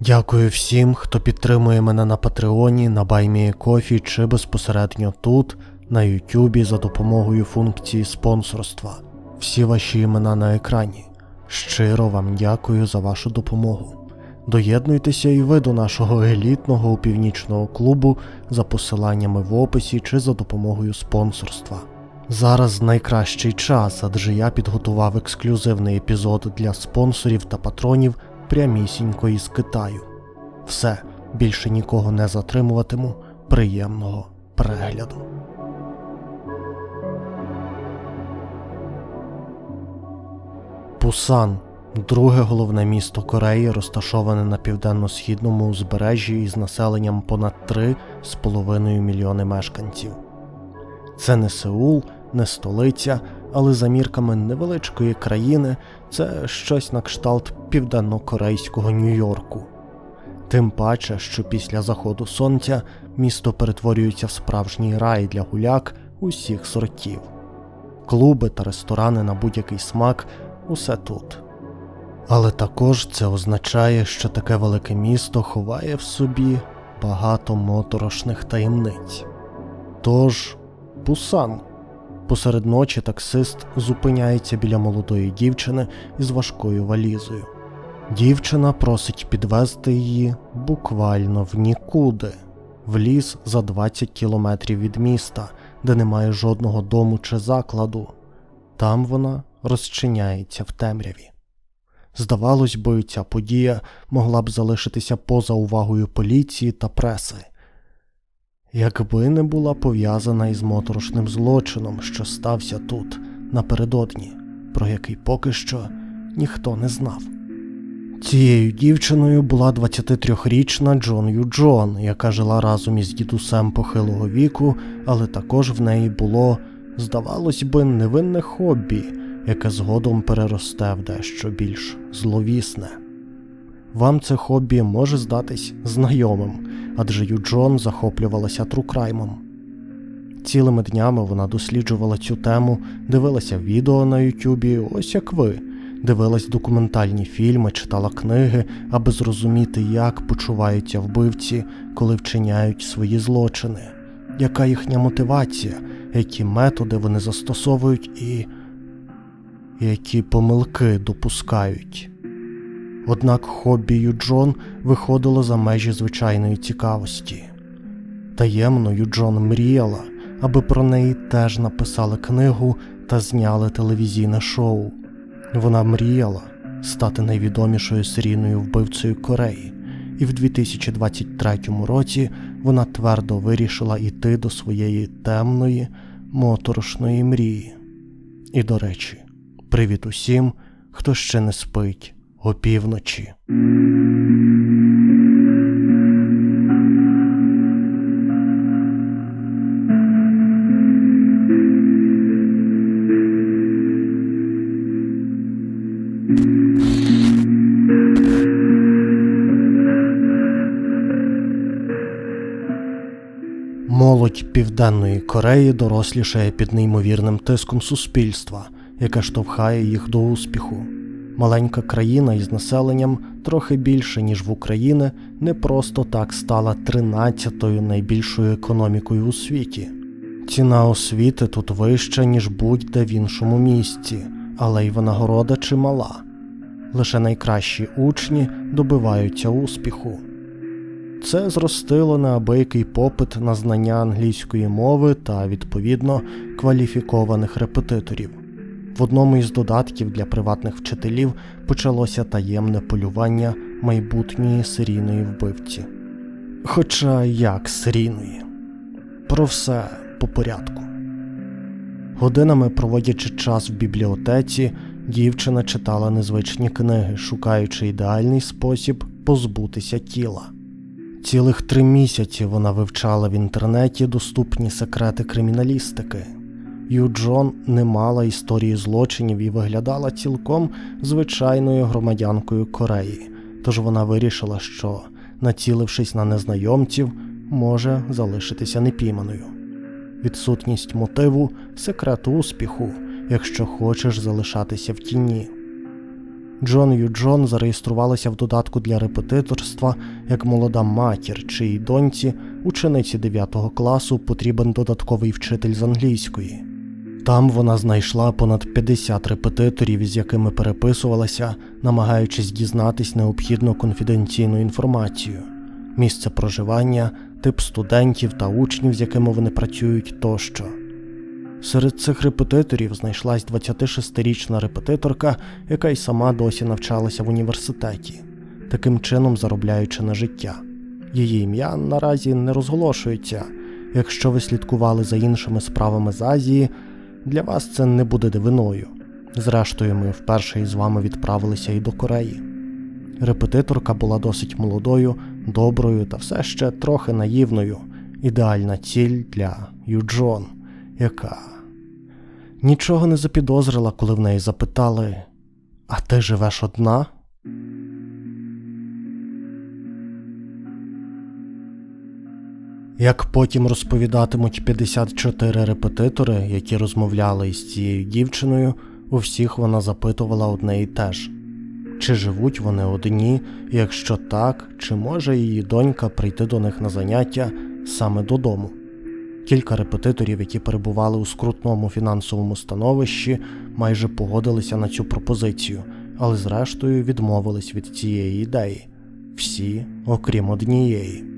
Дякую всім, хто підтримує мене на Патреоні, на Баймії Кофі чи безпосередньо тут, на Ютубі за допомогою функції спонсорства. Всі ваші імена на екрані. Щиро вам дякую за вашу допомогу. Доєднуйтеся і ви до нашого елітного північного клубу за посиланнями в описі чи за допомогою спонсорства. Зараз найкращий час, адже я підготував ексклюзивний епізод для спонсорів та патронів прямісінько із Китаю. Все, більше нікого не затримуватиму. Приємного перегляду. Пусан друге головне місто Кореї, розташоване на південно-східному узбережжі із населенням понад 3,5 мільйони мешканців. Це не Сеул, не столиця, але за мірками невеличкої країни це щось на кшталт південно-корейського Нью-Йорку. Тим паче, що після заходу сонця місто перетворюється в справжній рай для гуляк усіх сортів. Клуби та ресторани на будь-який смак усе тут. Але також це означає, що таке велике місто ховає в собі багато моторошних таємниць. Тож, Пусан. Посеред ночі таксист зупиняється біля молодої дівчини із важкою валізою. Дівчина просить підвезти її буквально в нікуди, в ліс за 20 кілометрів від міста, де немає жодного дому чи закладу. Там вона розчиняється в темряві. Здавалось би, ця подія могла б залишитися поза увагою поліції та преси, якби не була пов'язана із моторошним злочином, що стався тут напередодні, про який поки що ніхто не знав. Цією дівчиною була 23-річна Джон Ю Джон, яка жила разом із дідусем похилого віку, але також в неї було, здавалось би, невинне хобі, яке згодом переросте в дещо більш зловісне. Вам це хобі може здатись знайомим, адже Юджон захоплювалася трукраймом. Цілими днями вона досліджувала цю тему, дивилася відео на Ютубі, ось як ви, дивилась документальні фільми, читала книги, аби зрозуміти, як почуваються вбивці, коли вчиняють свої злочини, яка їхня мотивація, які методи вони застосовують і які помилки допускають. Однак хобі Юджон виходило за межі звичайної цікавості. Таємно Юджон мріяла, аби про неї теж написали книгу та зняли телевізійне шоу. Вона мріяла стати найвідомішою серійною вбивцею Кореї, і в 2023 році вона твердо вирішила йти до своєї темної, моторошної мрії. І, до речі, привіт усім, хто ще не спить опівночі. Молодь Південної Кореї дорослішає під неймовірним тиском суспільства, яке штовхає їх до успіху. Маленька країна із населенням трохи більше, ніж в Україні, не просто так стала 13-ю найбільшою економікою у світі. Ціна освіти тут вища, ніж будь-де в іншому місці, але й винагорода чимала. Лише найкращі учні добиваються успіху. Це зростило неабиякий попит на знання англійської мови та, відповідно, кваліфікованих репетиторів. В одному із додатків для приватних вчителів почалося таємне полювання майбутньої серійної вбивці. Хоча як серійної. Про все по порядку. Годинами проводячи час в бібліотеці, дівчина читала незвичні книги, шукаючи ідеальний спосіб позбутися тіла. Цілих три місяці вона вивчала в інтернеті доступні секрети криміналістики. Юджон не мала історії злочинів і виглядала цілком звичайною громадянкою Кореї, тож вона вирішила, що, націлившись на незнайомців, може залишитися непійманою. Відсутність мотиву секрет успіху, якщо хочеш залишатися в тіні. Джон Юджон зареєструвалася в додатку для репетиторства як молода матір, чиїй доньці, учениці 9 класу, потрібен додатковий вчитель з англійської. Там вона знайшла понад 50 репетиторів, із якими переписувалася, намагаючись дізнатись необхідну конфіденційну інформацію, місце проживання, тип студентів та учнів, з якими вони працюють тощо. Серед цих репетиторів знайшлась 26-річна репетиторка, яка й сама досі навчалася в університеті, таким чином заробляючи на життя. Її ім'я наразі не розголошується. Якщо ви слідкували за іншими справами з Азії, для вас це не буде дивиною. Зрештою, ми вперше із вами відправилися і до Кореї. Репетиторка була досить молодою, доброю та все ще трохи наївною, ідеальна ціль для Юджон, яка нічого не запідозрила, коли в неї запитали: А ти живеш одна? Як потім розповідатимуть 54 репетитори, які розмовляли із цією дівчиною, у всіх вона запитувала одне і те ж: чи живуть вони одні, якщо так, чи може її донька прийти до них на заняття саме додому? Кілька репетиторів, які перебували у скрутному фінансовому становищі, майже погодилися на цю пропозицію, але зрештою відмовились від цієї ідеї. Всі, окрім однієї.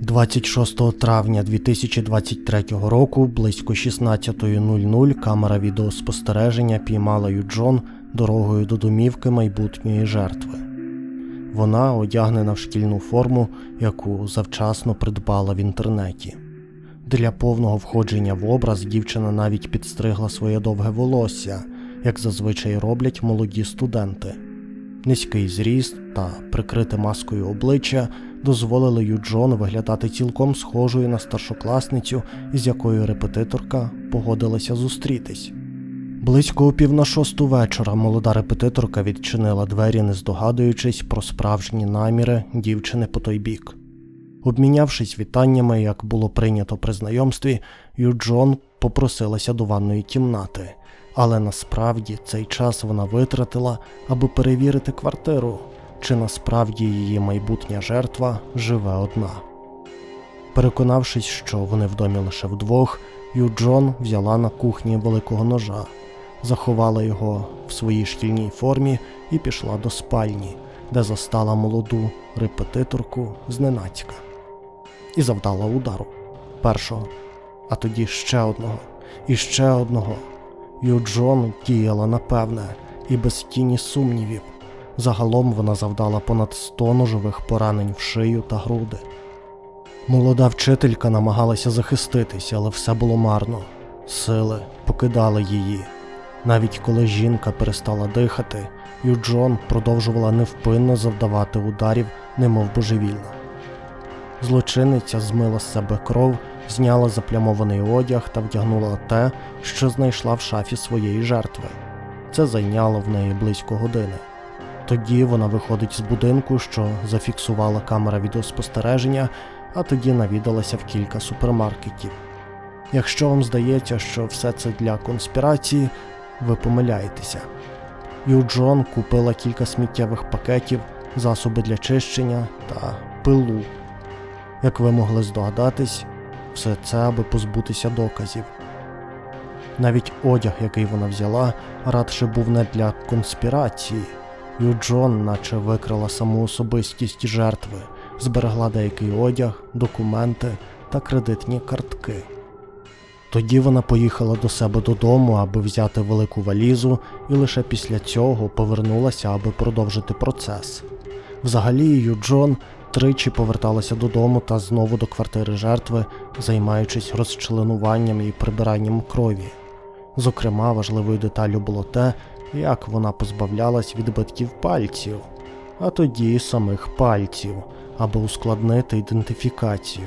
26 травня 2023 року близько 16.00 камера відеоспостереження піймала Юджон дорогою до домівки майбутньої жертви. Вона одягнена в шкільну форму, яку завчасно придбала в інтернеті. Для повного входження в образ дівчина навіть підстригла своє довге волосся, як зазвичай роблять молоді студенти. Низький зріст та прикрите маскою обличчя дозволили Юджон виглядати цілком схожою на старшокласницю, із якою репетиторка погодилася зустрітись. Близько о пів на шосту вечора молода репетиторка відчинила двері, не здогадуючись про справжні наміри дівчини по той бік. Обмінявшись вітаннями, як було прийнято при знайомстві, Юджон попросилася до ванної кімнати, але насправді цей час вона витратила, аби перевірити квартиру, чи насправді її майбутня жертва живе одна. Переконавшись, що вони в домі лише вдвох, Юджон взяла на кухні великого ножа, заховала його в своїй шкільній формі і пішла до спальні, де застала молоду репетиторку зненацька і завдала удару першого, а тоді ще одного і ще одного. Юджон діяла напевне і без тіні сумнівів. Загалом вона завдала понад 100 ножових поранень в шию та груди. Молода вчителька намагалася захиститися, але все було марно. Сили покидали її. Навіть коли жінка перестала дихати, Юджон продовжувала невпинно завдавати ударів, немов божевільна. Злочинниця змила з себе кров, зняла заплямований одяг та вдягнула те, що знайшла в шафі своєї жертви. Це зайняло в неї близько години. Тоді вона виходить з будинку, що зафіксувала камера відеоспостереження, а тоді навідалася в кілька супермаркетів. Якщо вам здається, що все це для конспірації, ви помиляєтеся. Юджон купила кілька сміттєвих пакетів, засоби для чищення та пилу. Як ви могли здогадатись, все це аби позбутися доказів. Навіть одяг, який вона взяла, радше був не для конспірації. Юджон наче викрила саму особистість жертви, зберегла деякий одяг, документи та кредитні картки. Тоді вона поїхала до себе додому, аби взяти велику валізу, і лише після цього повернулася, аби продовжити процес. Взагалі, Юджон тричі поверталася додому та знову до квартири жертви, займаючись розчленуванням і прибиранням крові. Зокрема, важливою деталлю було те, як вона позбавлялась відбитків пальців, а тоді самих пальців, аби ускладнити ідентифікацію.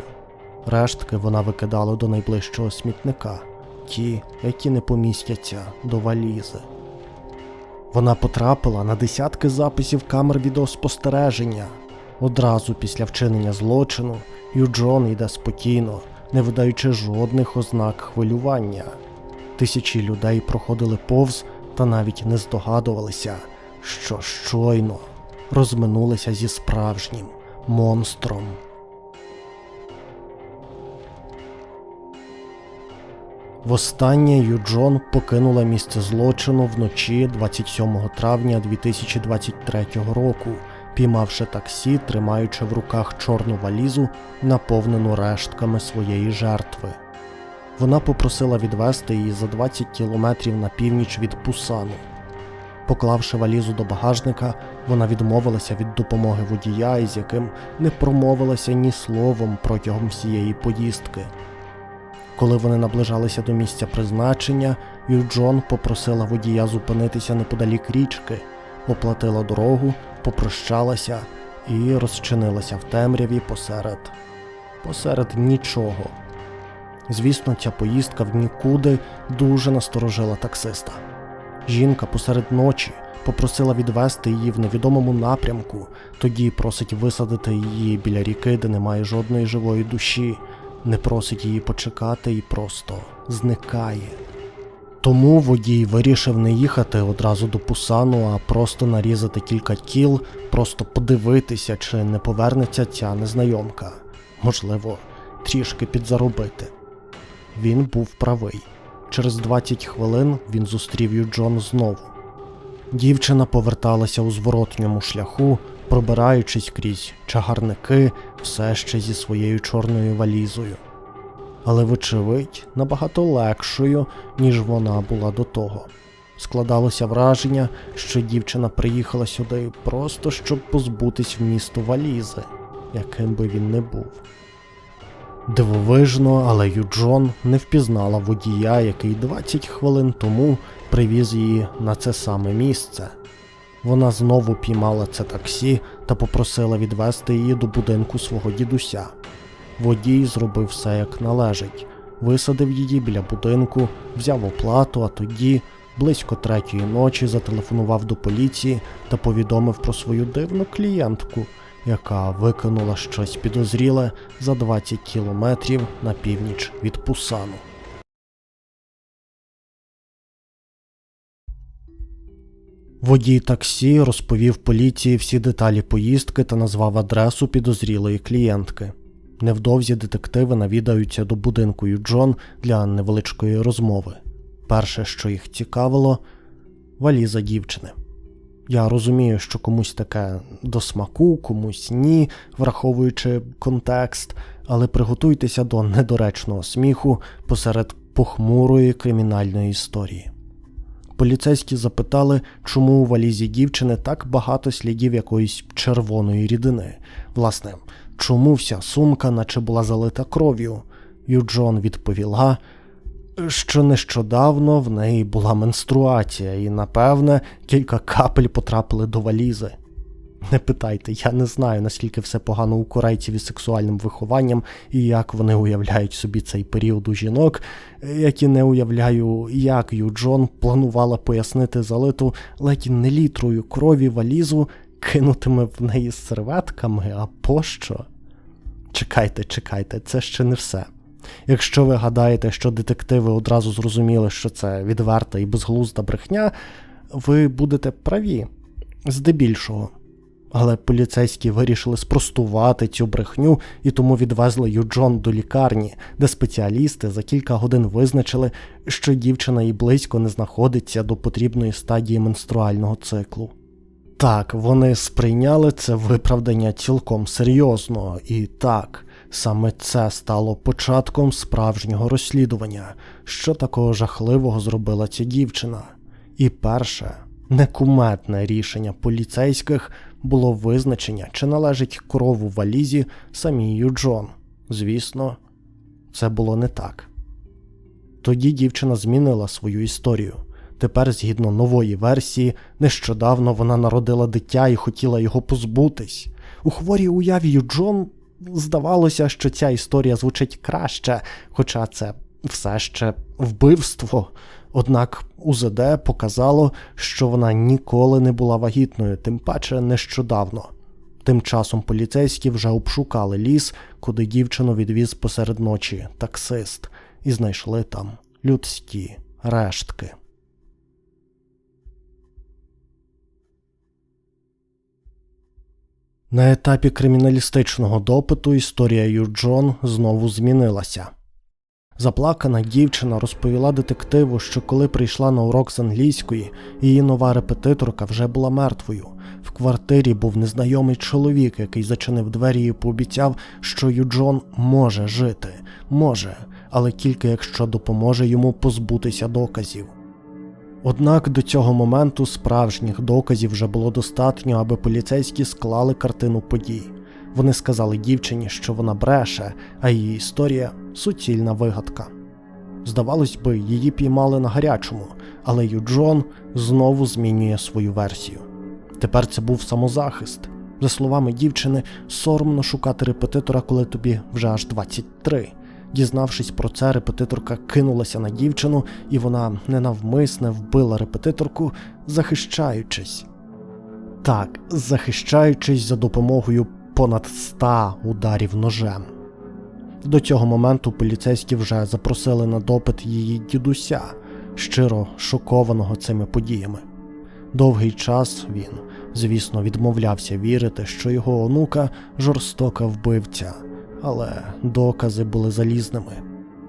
Рештки вона викидала до найближчого смітника, ті, які не помістяться до валізи. Вона потрапила на десятки записів камер відеоспостереження. Одразу після вчинення злочину Юджон йде спокійно, не видаючи жодних ознак хвилювання. Тисячі людей проходили повз та навіть не здогадувалися, що щойно розминулися зі справжнім монстром. Востаннє Юджон покинула місце злочину вночі 27 травня 2023 року, піймавши таксі, тримаючи в руках чорну валізу, наповнену рештками своєї жертви. Вона попросила відвести її за 20 кілометрів на північ від Пусану. Поклавши валізу до багажника, вона відмовилася від допомоги водія, із яким не промовилася ні словом протягом всієї поїздки. Коли вони наближалися до місця призначення, Юджон попросила водія зупинитися неподалік річки, оплатила дорогу, попрощалася і розчинилася в темряві посеред посеред нічого. Звісно, ця поїздка в нікуди дуже насторожила таксиста. Жінка посеред ночі попросила відвести її в невідомому напрямку, тоді просить висадити її біля ріки, де немає жодної живої душі, не просить її почекати і просто зникає. Тому водій вирішив не їхати одразу до Пусану, а просто нарізати кілька кіл, просто подивитися, чи не повернеться ця незнайомка. Можливо, трішки підзаробити. Він був правий. Через 20 хвилин він зустрів Юджон знову. Дівчина поверталася у зворотньому шляху, пробираючись крізь чагарники, все ще зі своєю чорною валізою. Але, вочевидь, набагато легшою, ніж вона була до того. Складалося враження, що дівчина приїхала сюди просто щоб позбутись вмісту валізи, яким би він не був. Дивовижно, але Юджон не впізнала водія, який 20 хвилин тому привіз її на це саме місце. Вона знову піймала це таксі та попросила відвести її до будинку свого дідуся. Водій зробив все як належить, висадив її біля будинку, взяв оплату, а тоді, близько третьої ночі, зателефонував до поліції та повідомив про свою дивну клієнтку, яка викинула щось підозріле за 20 кілометрів на північ від Пусану. Водій таксі розповів поліції всі деталі поїздки та назвав адресу підозрілої клієнтки. Невдовзі детективи навідаються до будинку Юджон для невеличкої розмови. Перше, що їх цікавило, валіза дівчини. Я розумію, що комусь таке до смаку, комусь ні, враховуючи контекст, але приготуйтеся до недоречного сміху посеред похмурої кримінальної історії. Поліцейські запитали, чому у валізі дівчини так багато слідів якоїсь червоної рідини. Власне, чому вся сумка, наче була залита кров'ю? Юджон відповіла, що нещодавно в неї була менструація, і, напевне, кілька капель потрапили до валізи. Не питайте, я не знаю, наскільки все погано у корейців із сексуальним вихованням і як вони уявляють собі цей період у жінок, як і не уявляю, як Юджон планувала пояснити залиту ледь не літрою крові валізу, кинутими в неї серветками, а пощо? Чекайте, чекайте, це ще не все. Якщо ви гадаєте, що детективи одразу зрозуміли, що це відверта і безглузда брехня, ви будете праві здебільшого. Але поліцейські вирішили спростувати цю брехню і тому відвезли Юджон до лікарні, де спеціалісти за кілька годин визначили, що дівчина і близько не знаходиться до потрібної стадії менструального циклу. Так, вони сприйняли це виправдання цілком серйозно, і так, саме це стало початком справжнього розслідування, що такого жахливого зробила ця дівчина. І перше, некуметне рішення поліцейських було визначення, чи належить кров у валізі самій Юджон. Звісно, це було не так. Тоді дівчина змінила свою історію. Тепер, згідно нової версії, нещодавно вона народила дитя і хотіла його позбутись. У хворій уяві Юджон здавалося, що ця історія звучить краще, хоча це все ще вбивство. Однак УЗД показало, що вона ніколи не була вагітною, тим паче нещодавно. Тим часом поліцейські вже обшукали ліс, куди дівчину відвіз посеред ночі таксист, і знайшли там людські рештки. На етапі криміналістичного допиту історія Юджон знову змінилася. Заплакана дівчина розповіла детективу, що коли прийшла на урок з англійської, її нова репетиторка вже була мертвою. В квартирі був незнайомий чоловік, який зачинив двері і пообіцяв, що Юджон може жити, може, але тільки якщо допоможе йому позбутися доказів. Однак до цього моменту справжніх доказів вже було достатньо, аби поліцейські склали картину подій. Вони сказали дівчині, що вона бреше, а її історія суцільна вигадка. Здавалось би, її піймали на гарячому, але Юджон знову змінює свою версію. Тепер це був самозахист. За словами дівчини, соромно шукати репетитора, коли тобі вже аж 23. Дізнавшись про це, репетиторка кинулася на дівчину, і вона ненавмисне вбила репетиторку, захищаючись. Так, захищаючись за допомогою понад 100 ударів ножем. До цього моменту поліцейські вже запросили на допит її дідуся, щиро шокованого цими подіями. Довгий час він, звісно, відмовлявся вірити, що його онука жорстока вбивця, але докази були залізними.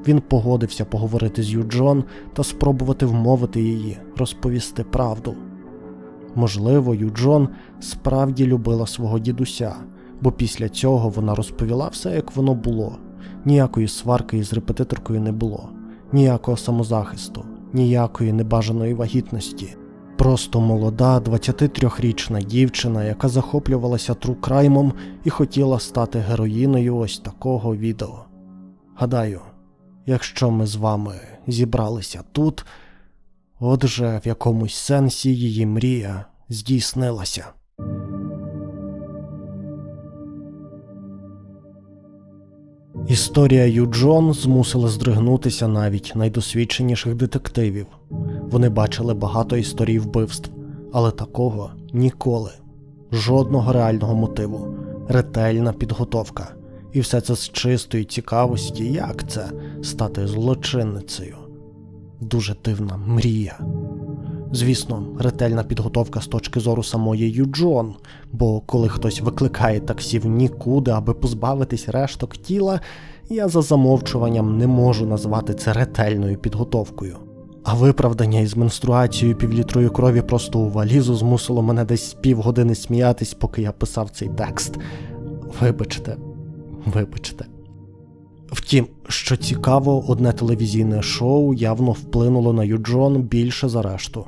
Він погодився поговорити з Юджон та спробувати вмовити її розповісти правду. Можливо, Юджон справді любила свого дідуся, бо після цього вона розповіла все, як воно було. Ніякої сварки із репетиторкою не було, ніякого самозахисту, ніякої небажаної вагітності. Просто молода, 23-річна дівчина, яка захоплювалася трукраймом і хотіла стати героїною ось такого відео. Гадаю, якщо ми з вами зібралися тут, отже, в якомусь сенсі її мрія здійснилася. Історія Юджон змусила здригнутися навіть найдосвідченіших детективів. Вони бачили багато історій вбивств, але такого ніколи, жодного реального мотиву, ретельна підготовка. І все це з чистої цікавості, як це стати злочинницею. Дуже дивна мрія. Звісно, ретельна підготовка з точки зору самої Юджон, бо коли хтось викликає таксі в нікуди, аби позбавитись решток тіла, я за замовчуванням не можу назвати це ретельною підготовкою. А виправдання із менструацією півлітрої крові просто у валізу змусило мене десь півгодини сміятись, поки я писав цей текст. Вибачте, вибачте. Втім, що цікаво, одне телевізійне шоу явно вплинуло на Юджон більше за решту.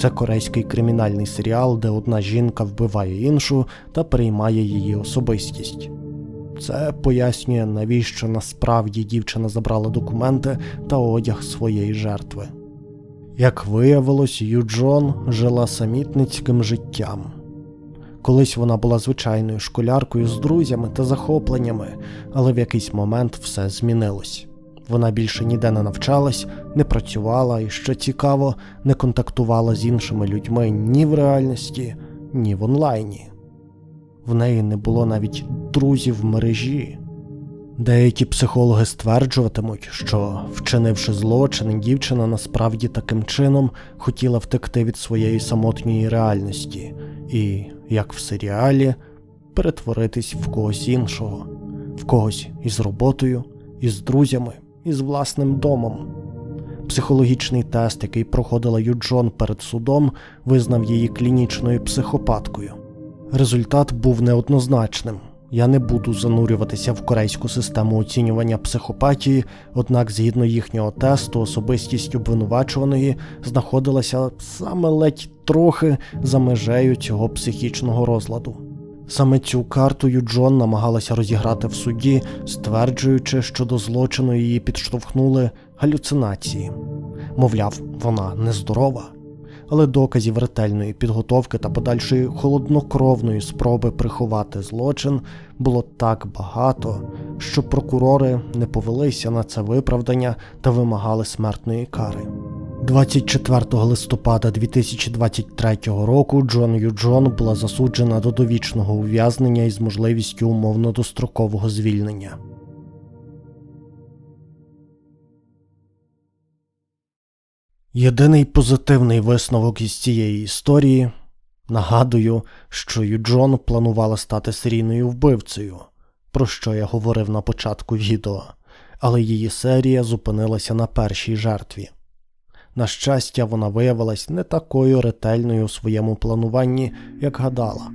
Це корейський кримінальний серіал, де одна жінка вбиває іншу та переймає її особистість. Це пояснює, навіщо насправді дівчина забрала документи та одяг своєї жертви. Як виявилось, Юджон жила самітницьким життям. Колись вона була звичайною школяркою з друзями та захопленнями, але в якийсь момент все змінилось. Вона більше ніде не навчалась, не працювала і, що цікаво, не контактувала з іншими людьми ні в реальності, ні в онлайні. В неї не було навіть друзів в мережі. Деякі психологи стверджуватимуть, що, вчинивши злочин, дівчина насправді таким чином хотіла втекти від своєї самотньої реальності і, як в серіалі, перетворитись в когось іншого, в когось із роботою, із друзями, із власним домом. Психологічний тест, який проходила Юджон перед судом, визнав її клінічною психопаткою. Результат був неоднозначним. Я не буду занурюватися в корейську систему оцінювання психопатії, однак, згідно їхнього тесту, особистість обвинувачуваної знаходилася саме ледь трохи за межею цього психічного розладу. Саме цю карту Юджон намагалася розіграти в суді, стверджуючи, що до злочину її підштовхнули галюцинації. Мовляв, вона нездорова але доказів ретельної підготовки та подальшої холоднокровної спроби приховати злочин було так багато, що прокурори не повелися на це виправдання та вимагали смертної кари. 24 листопада 2023 року Джон Юджон була засуджена до довічного ув'язнення із можливістю умовно дострокового звільнення. Єдиний позитивний висновок із цієї історії Нагадую, що Юджон планувала стати серійною вбивцею, про що я говорив на початку відео, але її серія зупинилася на першій жертві. На щастя, вона виявилась не такою ретельною у своєму плануванні, як гадала.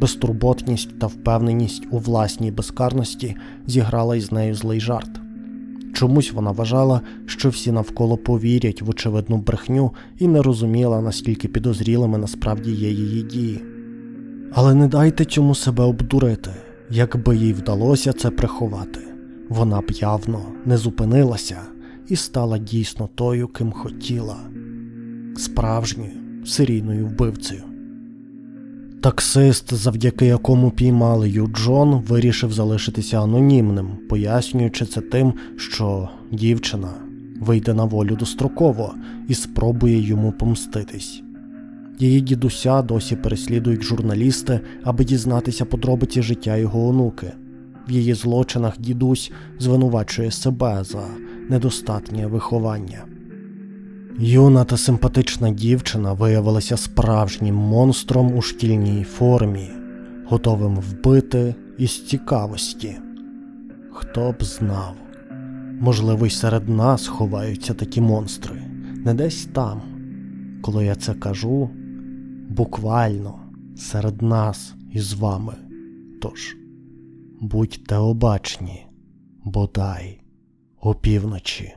Безтурботність та впевненість у власній безкарності зіграла із нею злий жарт. Чомусь вона вважала, що всі навколо повірять в очевидну брехню і не розуміла, наскільки підозрілими насправді є її дії. Але не дайте цьому себе обдурити, якби їй вдалося це приховати. Вона б явно не зупинилася і стала дійсно тою, ким хотіла справжньою серійною вбивцею. Таксист, завдяки якому піймали Юджон, вирішив залишитися анонімним, пояснюючи це тим, що дівчина вийде на волю достроково і спробує йому помститись. Її дідуся досі переслідують журналісти, аби дізнатися подробиці життя його онуки. В її злочинах дідусь звинувачує себе за недостатнє виховання. Юна та симпатична дівчина виявилася справжнім монстром у шкільній формі, готовим вбити із цікавості. Хто б знав, можливо, й серед нас ховаються такі монстри, не десь там. Коли я це кажу, буквально серед нас із вами. Тож, будьте обачні, бодай опівночі.